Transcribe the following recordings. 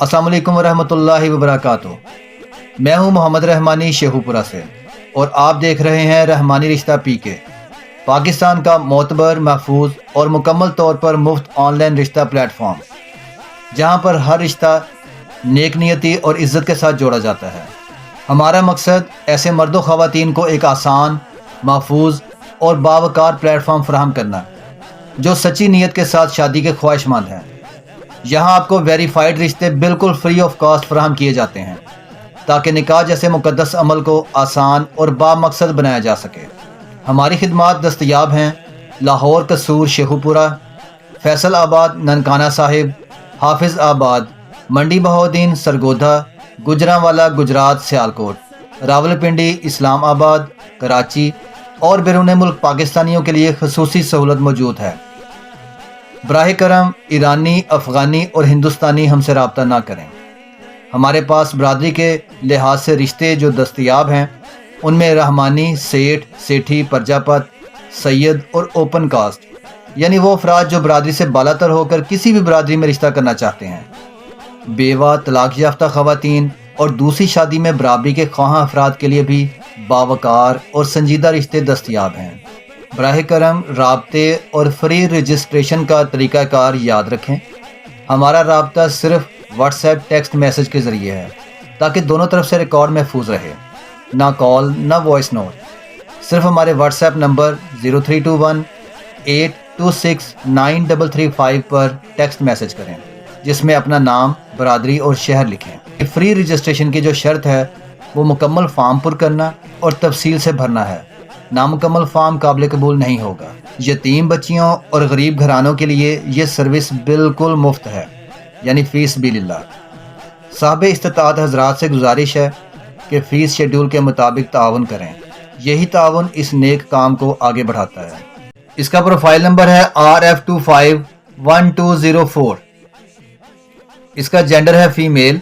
السلام علیکم ورحمۃ اللہ وبرکاتہ۔ میں ہوں محمد رحمانی شیخو پورہ سے اور آپ دیکھ رہے ہیں رحمانی رشتہ پی کے۔ پاکستان کا معتبر، محفوظ اور مکمل طور پر مفت آن لائن رشتہ پلیٹ فارم، جہاں پر ہر رشتہ نیک نیتی اور عزت کے ساتھ جوڑا جاتا ہے۔ ہمارا مقصد ایسے مرد و خواتین کو ایک آسان، محفوظ اور باوقار پلیٹ فارم فراہم کرنا، جو سچی نیت کے ساتھ شادی کے خواہش مند ہیں۔ یہاں آپ کو ویریفائڈ رشتے بالکل فری آف کاسٹ فراہم کیے جاتے ہیں، تاکہ نکاح جیسے مقدس عمل کو آسان اور با مقصد بنایا جا سکے۔ ہماری خدمات دستیاب ہیں، لاہور قصور شیخو پورہ، فیصل آباد ننکانہ صاحب، حافظ آباد، منڈی بہودین سرگودھا گجراں والا گجرات، سیالکوٹ راول پنڈی اسلام آباد، کراچی اور بیرون ملک پاکستانیوں کے لیے خصوصی سہولت موجود ہے۔ براہ کرم ایرانی، افغانی اور ہندوستانی ہم سے رابطہ نہ کریں۔ ہمارے پاس برادری کے لحاظ سے رشتے جو دستیاب ہیں، ان میں رحمانی، سیٹھ، سیٹھی، پرجاپت، سید اور اوپن کاسٹ یعنی وہ افراد جو برادری سے بالا تر ہو کر کسی بھی برادری میں رشتہ کرنا چاہتے ہیں۔ بیوہ، طلاق یافتہ خواتین اور دوسری شادی میں برابری کے خواہاں افراد کے لیے بھی باوقار اور سنجیدہ رشتے دستیاب ہیں۔ براہ کرم رابطے اور فری رجسٹریشن کا طریقہ کار یاد رکھیں۔ ہمارا رابطہ صرف واٹس ایپ ٹیکسٹ میسج کے ذریعے ہے، تاکہ دونوں طرف سے ریکارڈ محفوظ رہے۔ نہ کال نہ وائس نوٹ صرف ہمارے WhatsApp number zero three two one, eight two six, nine double three five پر ٹیکسٹ میسج کریں، جس میں اپنا نام، برادری اور شہر لکھیں۔ فری رجسٹریشن کی جو شرط ہے، وہ مکمل فارم پر کرنا اور تفصیل سے بھرنا ہے۔ نامکمل فارم قابل قبول نہیں ہوگا۔ یتیم بچیوں اور غریب گھرانوں کے لیے یہ سروس بالکل مفت ہے یعنی فیس بل اللہ صاحب استطاعت حضرات سے گزارش ہے کہ فیس شیڈول کے مطابق تعاون کریں۔ یہی تعاون اس نیک کام کو آگے بڑھاتا ہے۔ اس کا پروفائل نمبر ہے R F two five one two zero four. اس کا جینڈر ہے فیمیل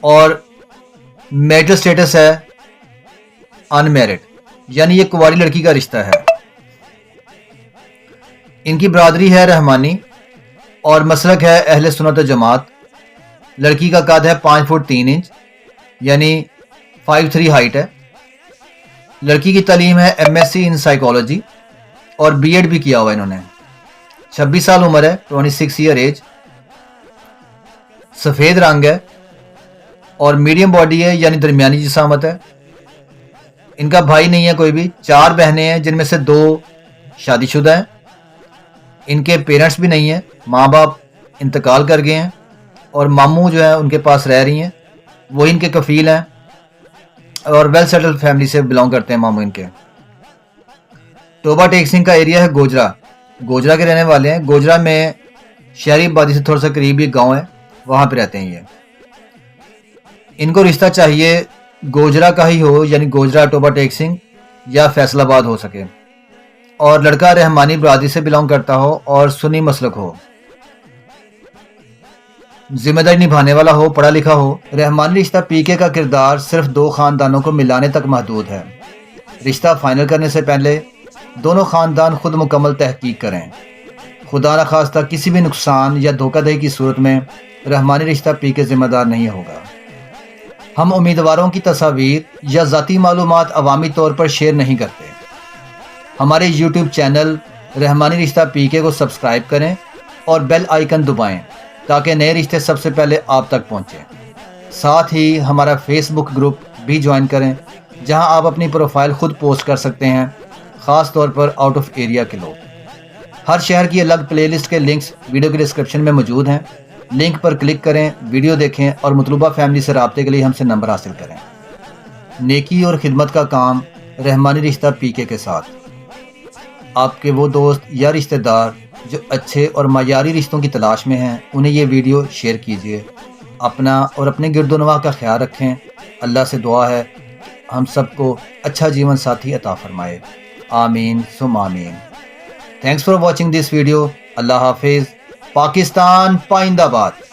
اور میٹر سٹیٹس ہے انمیرڈ یعنی یہ کماری لڑکی کا رشتہ ہے۔ ان کی برادری ہے رحمانی اور مسلک ہے اہل سنت جماعت۔ لڑکی کا قد ہے پانچ فٹ تین انچ یعنی فائیو تھری ہائٹ ہے۔ لڑکی کی تعلیم ہے M S C in psychology اور بی ایڈ بھی کیا ہوا انہوں نے۔ چھبیس سال عمر ہے ٹوئنٹی سکس ایئر ایج سفید رنگ ہے اور میڈیم باڈی ہے یعنی درمیانی جسامت ہے۔ ان کا بھائی نہیں ہے کوئی بھی، چار بہنیں ہیں جن میں سے دو شادی شدہ ہیں۔ ان کے پیرنٹس بھی نہیں ہیں، ماں باپ انتقال کر گئے ہیں اور ماموں جو ہیں ان کے پاس رہ رہی ہیں۔ وہ ان کے کفیل ہیں اور ویل سیٹل فیملی سے بلانگ کرتے ہیں ماموں ان کے۔ ٹوبا ٹیکسنگ کا ایریا ہے گوجرا۔ گوجرا کے رہنے والے ہیں۔ گوجرا میں شہری آبادی سے تھوڑا سا قریب ایک گاؤں ہے، وہاں پہ رہتے ہیں یہ۔ ان کو رشتہ چاہیے گوجرا کا ہی ہو یعنی گوجرا ٹوبا ٹیکسنگ یا فیصل آباد ہو سکے۔ اور لڑکا رحمانی برادری سے بلانگ کرتا ہو اور سنی مسلک ہو۔ ذمہ داری نبھانے والا ہو، پڑھا لکھا ہو۔ رحمانی رشتہ پی کے کا کردار صرف دو خاندانوں کو ملانے تک محدود ہے۔ رشتہ فائنل کرنے سے پہلے دونوں خاندان خود مکمل تحقیق کریں۔ خدا نخواستہ کسی بھی نقصان یا دھوکہ دہی کی صورت میں رحمانی رشتہ پی کے ذمہ دار نہیں ہوگا۔ ہم امیدواروں کی تصاویر یا ذاتی معلومات عوامی طور پر شیئر نہیں کرتے۔ ہمارے یوٹیوب چینل رحمانی رشتہ پی کے کو سبسکرائب کریں اور بیل آئیکن دبائیں تاکہ نئے رشتے سب سے پہلے آپ تک پہنچیں۔ ساتھ ہی ہمارا فیس بک گروپ بھی جوائن کریں، جہاں آپ اپنی پروفائل خود پوسٹ کر سکتے ہیں، خاص طور پر آؤٹ آف ایریا کے لوگ۔ ہر شہر کی الگ پلے لسٹ کے لنکس ویڈیو کے ڈسکرپشن میں موجود ہیں۔ لنک پر کلک کریں، ویڈیو دیکھیں اور مطلوبہ فیملی سے رابطے کے لیے ہم سے نمبر حاصل کریں۔ نیکی اور خدمت کا کام رحمانی رشتہ پی کے کے ساتھ۔ آپ کے وہ دوست یا رشتہ دار جو اچھے اور معیاری رشتوں کی تلاش میں ہیں، انہیں یہ ویڈیو شیئر کیجیے اپنا اور اپنے گرد و نواح کا خیال رکھیں۔ اللہ سے دعا ہے، ہم سب کو اچھا جیون ساتھی عطا فرمائے۔ آمین سم آمین۔ Thanks for watching this video اللہ حافظ۔ پاکستان پائندہ باد۔